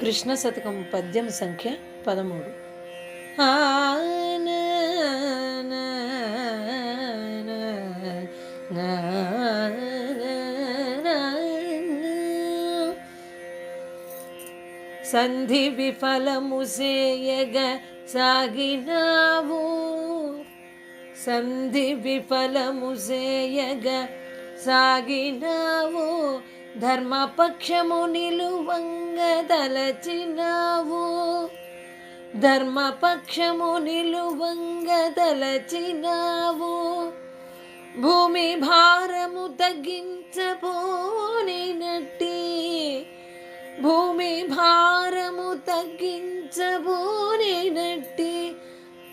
కృష్ణ శతకం పద్యం సంఖ్య పదమూడు సంధి విఫలము సేయగ సాగినావు సంధి విఫలము సేయగ సాగినావు ధర్మపక్షము నిలువంగదలచినావు ధర్మపక్షము నిలువంగదలచినావు భూమి భారము తగ్గించబోనినట్టి భూమి భారము తగ్గించబోనినట్టి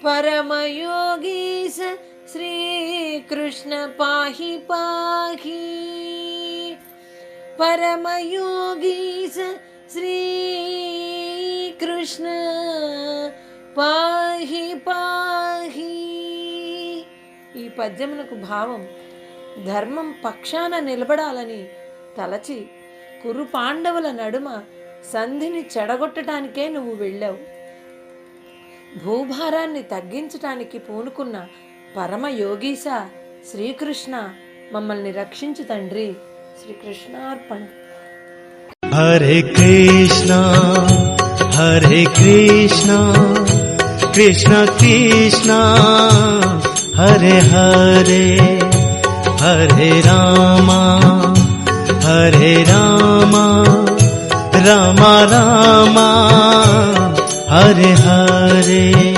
పరమయోగీశ శ్రీకృష్ణ పాహి పాహి. పరమయోగీశ శ్రీకృష్ణ. పాహి పాహి. ఈ పద్యమునకు భావం ధర్మం పక్షాన నిలబడాలని తలచి కురు పాండవుల నడుమ సంధిని చెడగొట్టడానికే నువ్వు వెళ్ళావు. భూభారాన్ని తగ్గించటానికి పూనుకున్న పరమ యోగీశ శ్రీకృష్ణ మమ్మల్ని రక్షించు తండ్రి. श्री कृष्णार्पण हरे कृष्णा हरे कृष्णा, कृष्ण कृष्णा, हरे हरे हरे रामा हरे रामा रामा रामा, हरे हरे।